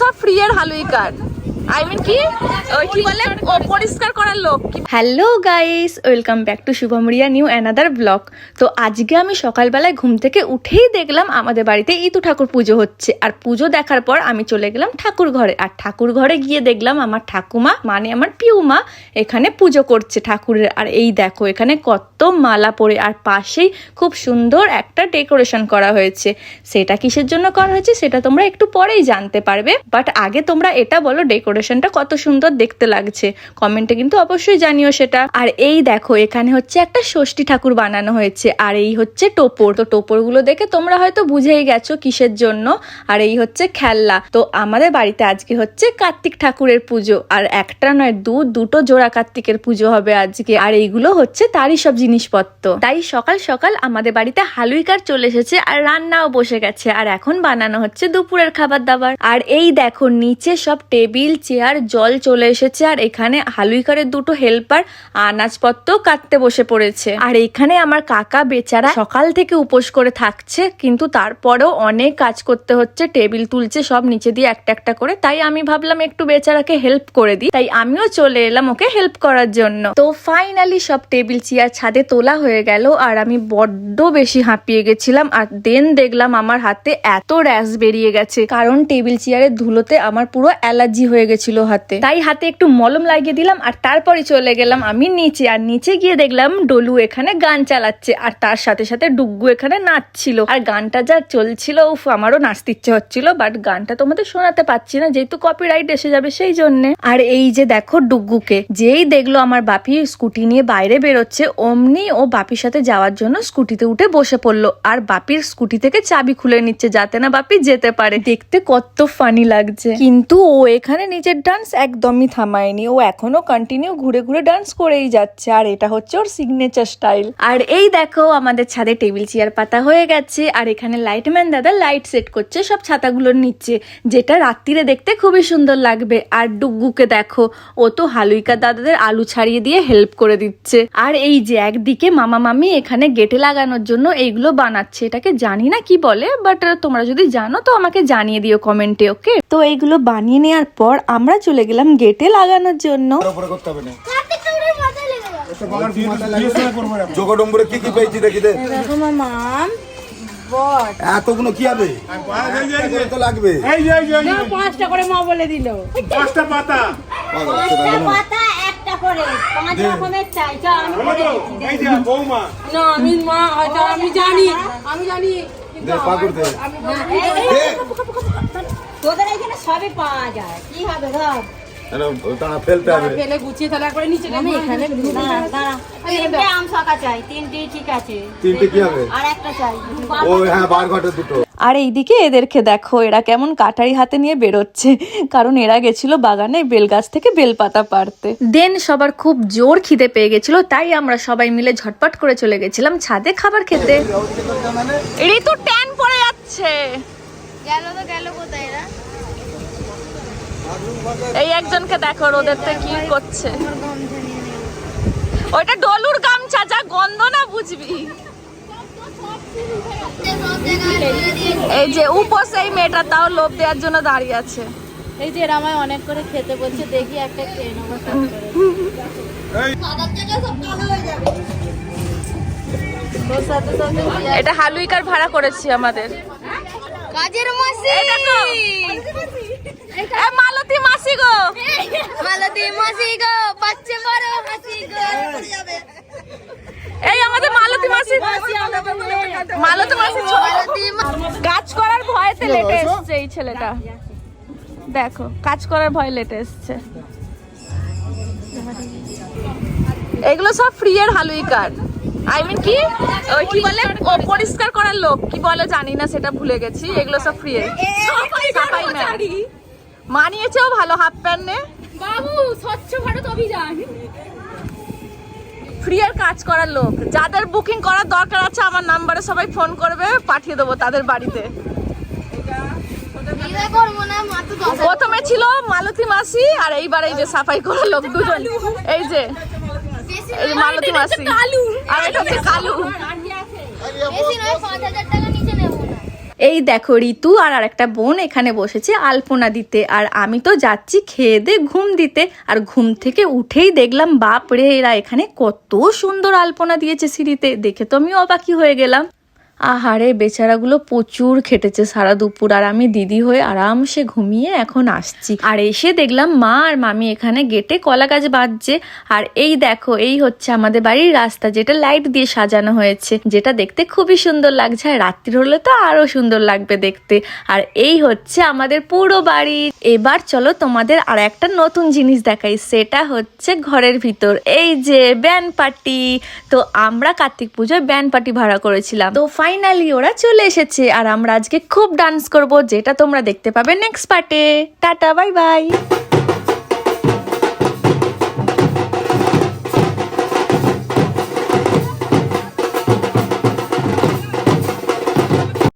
সব ফ্রি এর হালুইকার। কি? ওই কি পরিষ্কার লোক। Hello guys welcome back to Shubhamoriya new another blog তো আজকে আমি সকালবেলায় ঘুম থেকে উঠেই দেখলাম আমাদের বাড়িতে ইতু ঠাকুর পুজো হচ্ছে। আর পুজো দেখার পর আমি চলে গেলাম ঠাকুর ঘরে। আর ঠাকুর ঘরে গিয়ে দেখলাম আমার ঠাকুমা মানে আমার পিউমা, এখানে পুজো করছে ঠাকুরের। আর এই দেখো, এখানে কত মালা পরে। আর পাশেই খুব সুন্দর একটা ডেকোরেশন করা হয়েছে। সেটা কিসের জন্য করা হয়েছে সেটা তোমরা একটু পরেই জানতে পারবে। বাট আগে তোমরা এটা বলো ডেকোরেশনটা কত সুন্দর দেখতে লাগছে। কমেন্টে কিন্তু অবশ্যই জানিও সেটা। আর এই দেখো, এখানে হচ্ছে একটা ষষ্ঠী ঠাকুর বানানো হয়েছে। আর এই হচ্ছে টোপর। তো টোপরগুলো দেখে তোমরা হয়তো বুঝেই গেছো কিসের জন্য। আর এই হচ্ছে খেলনা। তো আমাদের বাড়িতে আজকে হচ্ছে কার্তিক ঠাকুরের পুজো। আর একটা নয়, দু, দুটো জোড়া কার্তিকের পুজো হবে আজকে। আর এইগুলো হচ্ছে তারই সব জিনিসপত্র। তাই সকাল সকাল আমাদের বাড়িতে হালুইকার চলে এসেছে আর রান্নাও বসে গেছে। আর এখন বানানো হচ্ছে দুপুরের খাবার দাবার। আর এই দেখো, নিচে সব টেবিল চেয়ার, জল চলে এসেছে আর এখানে হালুইকারের দুটো হেল্পার আনাজপত্র কাটতে বসে পড়েছে। আর এখানে আমার কাকা বেচারা সকাল থেকে উপোস করে থাকছে, কিন্তু তারপরেও অনেক কাজ করতে হচ্ছে, টেবিল তুলছে, সব নিচে দিয়ে একটা একটা করে। তাই আমি ভাবলাম একটু বেচারাকে হেল্প করে দিই। তাই আমিও চলে এলাম ওকে হেল্প করার জন্য। তো ফাইনালি সব টেবিল, চেয়ার, ছাদে তোলা হয়ে গেল আর আমি বড্ড বেশি হাঁপিয়ে গেছিলাম আর দেন দেখলাম আমার হাতে এত র্যাশ বেরিয়ে গেছে। কারণ টেবিল, চেয়ারের ধুলোতে আমার পুরো অ্যালার্জি হয়ে গেছিল হাতে। তাই হাতে একটু মলম লাগিয়ে দিলাম আর তারপরে চলে গেলাম আমি নিচে। আর নিচে গিয়ে দেখলাম ডলু এখানে গান চালাচ্ছে আর তার সাথে সাথে ডুগ্গু এখানে নাচছিল। আর গানটা যা চলছিল, উফ, আমারও নাচতে ইচ্ছে হচ্ছিল বাট গানটা তোমাদের শোনাতে পাচ্ছি না, যেহেতু কপিরাইট এসে যাবে সেই জন্যে। আর এই যে দেখো ডুগ্গুকে যেই দেখল আমার বাপি স্কুটি নিয়ে বাইরে বেরোচ্ছে, অমনি ও বাপির সাথে যাওয়ার জন্য স্কুটিতে উঠে বসে পড়ল। আর বাপির স্কুটি থেকে চাবি খুলে নিচ্ছে, যাতে না বাপি যেতে পারে। দেখতে কত ফানি লাগছে। কিন্তু ও এখানে নিজের ডান্স একদমই থামায়নি। ও এখনও কন্টিনিউ ঘুরে ঘুরে ডান্স করেই যাচ্ছে। আর এটা হচ্ছে ওর সিগনেচার স্টাইল আর এই দেখো, আমাদের ছাদে টেবিল চেয়ার পাতা হয়ে গেছে। আর এখানে লাইটম্যান দাদা লাইট সেট করছে সব ছাতাগুলোর নিচে, যেটা রাত্রিরে দেখতে খুবই সুন্দর লাগবে। আর ডুগ্গুকে দেখো, ও তো হালুইকা দাদাদের আলু ছাড়িয়ে দিয়ে হেল্প করে দিচ্ছে। আর এই যে একদিকে মামা মামি এখানে গেটে লাগানোর জন্য এইগুলো বানাচ্ছে। এটাকে জানি না কি বলে বাট তোমরা যদি জানো তো আমাকে জানিয়ে দিও কমেন্টে ওকে তো এইগুলো বানিয়ে নেওয়ার পর আমরা চলে গেলাম গেটে লাগানোর জন্য। কি কি পেয়েছি দেখি দে। দেখো এতগুলো কি হবে? তো লাগবে। পাঁচটা করে মা বলে দিল। পাগল, সেটা জানো পাতা একটা করে। পাঁচ রকমের চাই চল আমি করে না আমি মা আমি জানি আমি জানি কিন্তু তোদের এখানে সবই পাওয়া যায়। কি হবে ধর? কেন, দাঁড়া, ফেলতে হবে। ফেলে গুছিয়ে তাহলে করে নিচে আমি এখানে দাঁড়া দাঁড়া। তিনটে আম শাখা চাই তিনটে ঠিক আছে। তিনটে কি হবে? আর একটা চাই। ও হ্যাঁ বার ঘটে দুটো। আর এইদিকে এদেরকে দেখো এরা কেমন কাটারি হাতে নিয়ে বেরোচ্ছে। কারণ এরা গেছিল বাগানে বেল গাছ থেকে বেলপাতা পারতে দেন সবার খুব জোর খিদে পেয়ে গেছিল তাই আমরা সবাই মিলে ঝটপট করে চলে গেছিলাম ছাদে খাবার খেতে। ঋতু ট্যান পড়ে যাচ্ছে। গেল তো গেল কোথায় এরা? এই একজনকে দেখো রোদেরতে কি করছে? ওইটা ডলুর গামছা যা গন্ধ না বুঝবি। এই যে উপোস এই মেয়েটা তাও লোভ দেওয়ার জন্য দাঁড়িয়ে আছে। এই যে এরা আমায় অনেক করে খেতে বলছে দেখি একটা খেয়ে নেব এটা হালুইকার ভাড়া করেছি আমাদের। কাজের মাসি। এ মালতী মাসি গো। মালতী মাসি গো বাচ্চা বড় হাসি গো। এই আমাদের মালতী মাসি। মালতী মাসি কাজ করার ভয়েতে লেটে এসছে এই ছেলেটা। দেখো কাজ করার ভয় লেটে এসছে। এগুলো সব ফ্রি এর হালুইকার। আই মিন কি ওই কি বলে পরিষ্কার করার লোক কি বলে জানি না সেটা ভুলে গেছি এগুলো সব ফ্রি সাফাই। মানিয়েছেও ভালো হাফ প্যান্টে বাবু স্বচ্ছ ভারত অভিযান ফ্রি এর কাজ করার লোক যাদের বুকিং করার দরকার আছে আমার নাম্বারে সবাই ফোন করবে পাঠিয়ে দেবো তাদের বাড়িতে প্রথমে ছিল মালতী মাসি আর এইবার এই যে সাফাই করার লোক দুজন এই যে মালতী মাসি। আর এটা হচ্ছে কালু। এই দেখো ঋতু আর আরেকটা বোন এখানে বসেছে আলপনা দিতে। আর আমি তো যাচ্ছি খেয়ে দে ঘুম দিতে। আর ঘুম থেকে উঠেই দেখলাম বাপ রে এরা এখানে কত সুন্দর আলপনা দিয়েছে সিঁড়িতে। দেখে তো আমি অবাকি হয়ে গেলাম। আহারে, বেচারাগুলো প্রচুর খেটেছে সারা দুপুর আর আমি দিদি হয়ে আরামসে ঘুমিয়ে এখন আসছি। আর এসে দেখলাম মা আর মামি এখানে গেটে কলা গাছ বাঁধছে। আর এই দেখো, এই হচ্ছে আমাদের বাড়ির রাস্তা যেটা লাইট দিয়ে সাজানো হয়েছে, যেটা দেখতে খুবই সুন্দর লাগছে। আর রাত্রি হলে তো আরও সুন্দর লাগবে দেখতে। আর এই হচ্ছে আমাদের পুরো বাড়ি। এবার চলো তোমাদের আর একটা নতুন জিনিস দেখাই, সেটা হচ্ছে ঘরের ভিতর। এই যে ব্যান পার্টি, তো আমরা কার্তিক পুজোয় ব্যান্ড পার্টি ভাড়া করেছিলাম। তো ফাইনালি ওরা চলে এসেছে আর আমরা আজকে খুব ডান্স করব, যেটা তোমরা দেখতে পাবে নেক্সট পার্টে টাটা বাই বাই